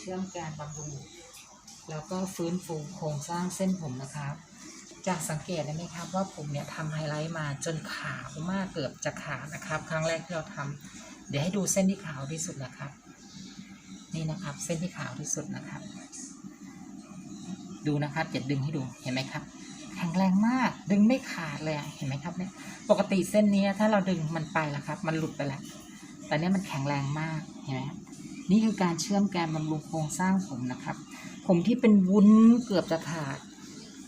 เชื่อมแกนบำรุงแล้วก็ฟื้นฟูโครงสร้างเส้นผมนะครับ จากสังเกตได้ไหมครับว่าผมเนี่ยทำไฮไลท์มาจนขาวมากเกือบจะขาดนะครับ ครั้งแรกที่เราทำเดี๋ยวให้ดูเส้นที่ขาวที่สุดนะครับ นี่นะครับ เส้นที่ขาวที่สุดนะครับ ดูนะครับจะดึงให้ดูเห็นไหมครับแข็งแรงมากดึงไม่ขาดเลยเห็นไหมครับเนี่ยปกติเส้นนี้ถ้าเราดึงมันไปแล้วครับ มันหลุดไปแล้วแต่เนี้ยมันแข็งแรงมากเห็นไหมครับ นี่คือการเชื่อมแกนบำรุงโครงสร้างผมนะครับ ผมที่เป็นวุ้นเกือบจะขาด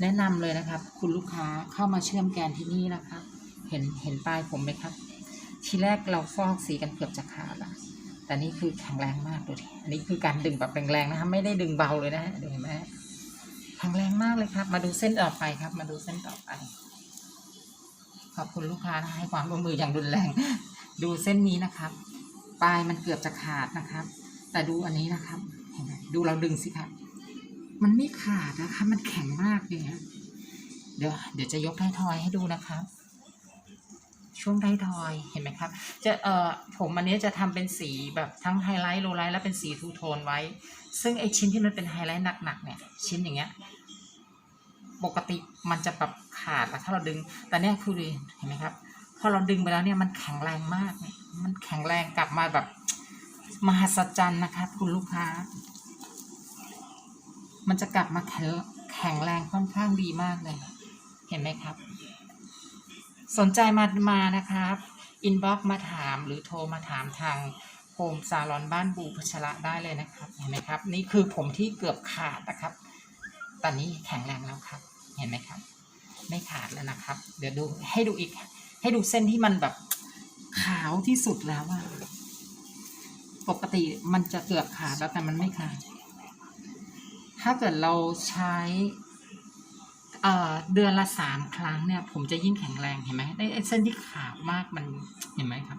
แนะนำเลยนะครับ คุณลูกค้าเข้ามาเชื่อมแกนที่นี่นะครับ เห็นเห็นปลายผมไหมครับ ทีแรกเราฟอกสีกันเกือบจะขาดละแต่นี่คือแข็งแรงมากดูดิอันนี้คือการดึงแบบแรงๆนะครับ ไม่ได้ดึงเบาเลยนะดูเห็นไหมแข็งแรงมากเลยครับ มาดูเส้นต่อไปครับ มาดูเส้นต่อไป ขอบคุณลูกค้านะให้ความร่วมมืออย่างรุนแรง ดูเส้นนี้นะครับ ปลายมันเกือบจะขาดนะครับ แต่ดูอันนี้นะครับเห็นไหมดูเราดึงสิครับ มันไม่ขาดนะคะ มันแข็งมากเลยนะเดี๋ยวเดี๋ยวจะยกไท้ทอยให้ดูนะครับช่วงไท้ทอยเห็นไหมครับ จะเอ่อผมอันนี้จะทำเป็นสีแบบทั้งไฮไลท์โลไลท์และเป็นสีทูโทนไว้ ซึ่งไอชิ้นที่มันเป็นไฮไลท์หนักๆเนี่ย ชิ้นอย่างเงี้ยปกติมันจะแบบขาดอะถ้าเราดึง แต่เนี่ยคือดีเห็นไหมครับ พอเราดึงไปแล้วเนี่ยมันแข็งแรงมาก มันแข็งแรงกลับมาแบบ มหัศจรรย์นะครับคุณลูกค้า มันจะกลับมาแข็งแข็งแรงค่อนข้างดีมากเลย เห็นไหมครับ สนใจมามานะครับอินบ็อกมาถามหรือโทรมาถามทางโฮมซาลอนบ้านบูพัชระได้เลยนะครับ เห็นไหมครับ นี่คือผมที่เกือบขาดนะครับ ตอนนี้แข็งแรงแล้วครับ เห็นไหมครับ ไม่ขาดแล้วนะครับ เดี๋ยวดูให้ดูอีก ให้ดูเส้นที่มันแบบขาวที่สุดแล้วว่า ปกติมันจะเกือบขาดแล้วแต่มันไม่ขาด ถ้าเกิดเราใช้เเดือนละสามครั้งเนี่ย ผมจะยิ่งแข็งแรงเห็นไหมไอ้เส้นที่ขาวมากมันเห็นไหมครับ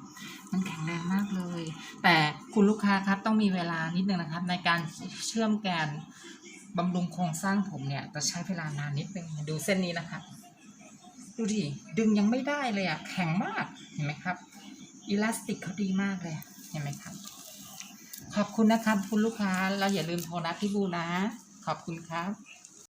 มันแข็งแรงมากเลย แต่คุณลูกค้าครับต้องมีเวลานิดนึงนะครับ ในการเชื่อมแกนบำรุงโครงสร้างผมเนี่ยจะใช้เวลานานนิดนึงดูเส้นนี้นะครับดูดิดึงยังไม่ได้เลยอะแข็งมากเห็นไหมครับ อิลาสติกเขาดีมากเลยเห็นไหมครับ ขอบคุณนะครับ คุณลูกค้าเราอย่าลืมโทรนัดพี่บูนะ ขอบคุณครับ